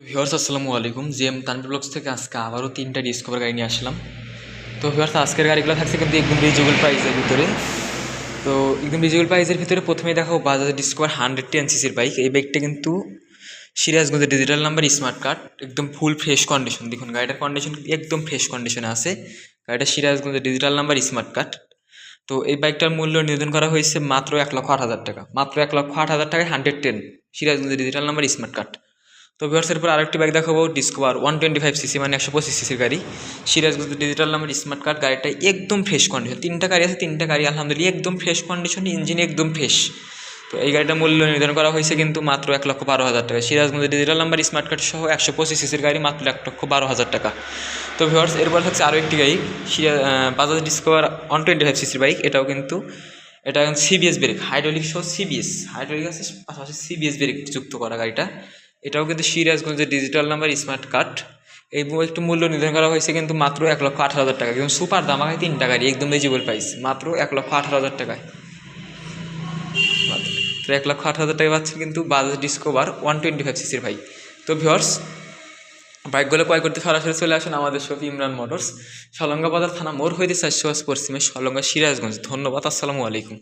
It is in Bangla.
ভিউয়ার্স আসসালামু আলাইকুম। জিএম তানভীর ব্লগস থেকে আজকে আবারও তিনটা ডিসকভার গাড়ি নিয়ে আসলাম। তো ভিউয়ার্স আজকের গাড়িগুলো থাকছে কিন্তু একদম রিজনেবল প্রাইসের ভিতরে। তো একদম রিজনেবল প্রাইসের ভিতরে প্রথমেই দেখো বাজাজ ডিসকভার হান্ড্রেড টেন সিসির বাইক এই বাইকটা কিন্তু সিরাজগঞ্জের ডিজিটাল নাম্বার স্মার্ট কার্ড একদম ফুল ফ্রেশ কন্ডিশন দেখুন, গাড়িটার কন্ডিশন একদম ফ্রেশ কন্ডিশনে আছে। গাড়িটা সিরাজগঞ্জের ডিজিটাল নাম্বার স্মার্ট কার্ড তো এই বাইকটার মূল্য নির্ধারণ করা হয়েছে মাত্র এক লক্ষ আট হাজার টাকা। মাত্র এক লক্ষ আট হাজার টাকায় হান্ড্রেড টেন সিরাজগঞ্জের ডিজিটাল নাম্বার স্মার্ট কার্ড তো ভিউয়ার্সের পর আরেকটি বাইক দেখাবো Discover one twenty five CC মানে একশো পঁচিশ সিসির গাড়ি। Sirajganj digital number smart card গাড়িটা একদম ফ্রেশ কন্ডিশন তিনটা গাড়ি আছে, তিনটা গাড়ি, আলহামদুলিল্লাহ, একদম ফ্রেশ কন্ডিশন ইঞ্জিন একদম ফ্রেশ তো এই গাড়িটার মূল্য নির্ধারণ করা হয়েছে কিন্তু মাত্র এক লক্ষ বারো হাজার টাকা। Sirajganj digital number smart card সহ একশো পঁচিশ সিসির গাড়ি মাত্র এক লক্ষ বারো হাজার টাকা। তো ভিউয়ার্স এরপর থাকছে আরও একটি গাড়ি সিরা Bajaj Discover one twenty five সিসির বাইক এটাও কিন্তু, এটা এখন সিবিএস ব্রেক হাইড্রোলিক সহ সিবিএস হাইড্রোলিক আছে, পাশাপাশি সিবিএস ব্রেক যুক্ত করা গাড়িটা। এটাও কিন্তু সিরাজগঞ্জের ডিজিটাল নাম্বার স্মার্ট কার্ড এই একটু মূল্য নির্ধারণ করা হয়েছে কিন্তু মাত্র এক লক্ষ আঠারো হাজার টাকা। কিন্তু সুপার দাম আগে তিনটা গাড়ি একদম রিজনেবল প্রাইস মাত্র এক লক্ষ আঠারো হাজার টাকায়। তো এক লক্ষ আঠারো হাজার টাকা পাচ্ছে কিন্তু Bajaj Discover one twenty five সিসির ভাই। তো ভিওর্স বাইকগুলো ক্রয় করতে সরাসরি চলে আসেন আমাদের শপি ইমরান মোটরস, সলঙ্গা বাজার থানা মোড় হইতে চারশো পশ্চিমে সলঙ্গা সিরাজগঞ্জ। ধন্যবাদ, আসসালামু আলাইকুম।